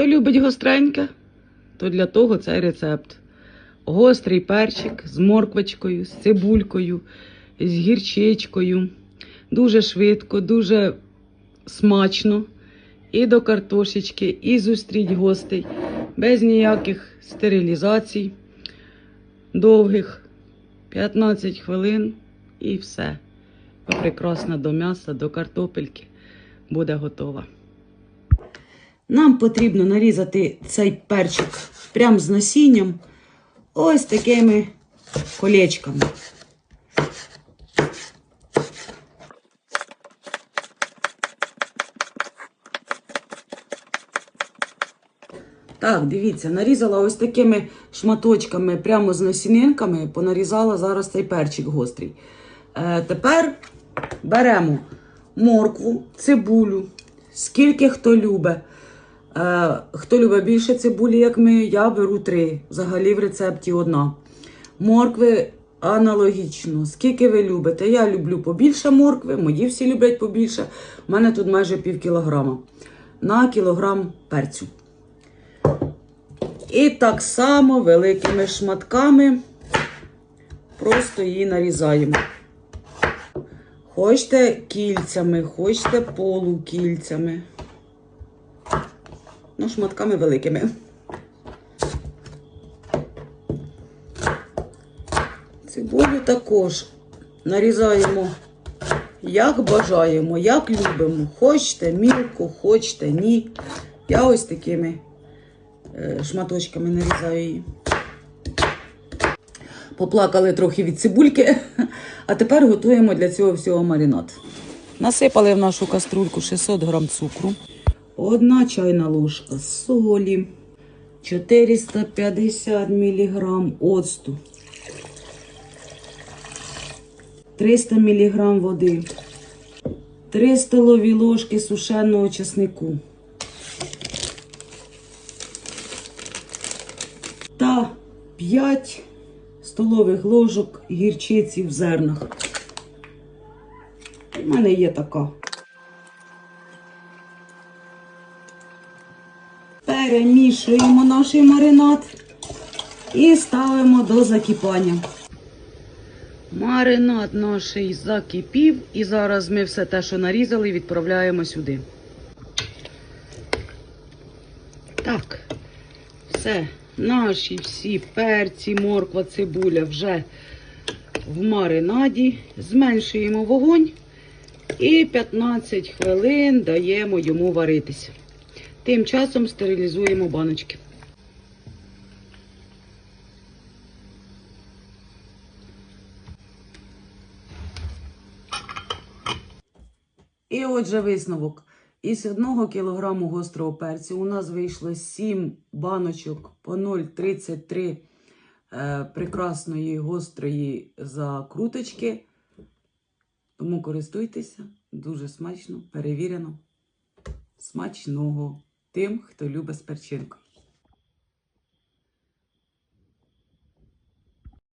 Хто любить гостреньке, то для того цей рецепт. Гострий перчик з морквочкою, з цибулькою, з гірчичкою. Дуже швидко, дуже смачно. І до картошечки, і зустріть гостей, без ніяких стерилізацій, довгих 15 хвилин і все. Прекрасно до м'яса, до картопельки буде готова. Нам потрібно нарізати цей перчик прямо з насінням ось такими колечками. Так, дивіться, нарізала ось такими шматочками прямо з насінинками, понарізала зараз цей перчик гострий. Е, тепер беремо моркву, цибулю, скільки хто любить. Е, хто любить більше цибулі, як ми, я беру три. Взагалі в рецепті одна. Моркви аналогічно. Скільки ви любите? Я люблю побільше моркви, мої всі люблять побільше. У мене тут майже пів кілограма на кілограм перцю. І так само великими шматками просто її нарізаємо. Хочете кільцями, хочете полукільцями. Ну, шматками великими. Цибулю також нарізаємо, як бажаємо, як любимо. Хочете мілко, хочете ні. Я ось такими е, шматочками нарізаю її. Поплакали трохи від цибульки, а тепер готуємо для цього всього маринад. Насипали в нашу каструльку 600 грам цукру, одна чайна ложка солі, 450 мг оцту, 300 мг води, 3 столові ложки сушеного чеснику. та 5 столових ложок гірчиці в зернах. У мене є така. Перемішуємо наш маринад і ставимо до закипання. Маринад наш закипів, і зараз ми все те, що нарізали, відправляємо сюди. Так, все, наші всі перці, морква, цибуля вже в маринаді. Зменшуємо вогонь і 15 хвилин даємо йому варитися. Тим часом стерилізуємо баночки. І отже висновок. Із 1 кілограму гострого перцю у нас вийшло 7 баночок по 0,33 е, прекрасної гострої закруточки. Тому користуйтеся, дуже смачно, перевірено. Смачного тим, хто любить з.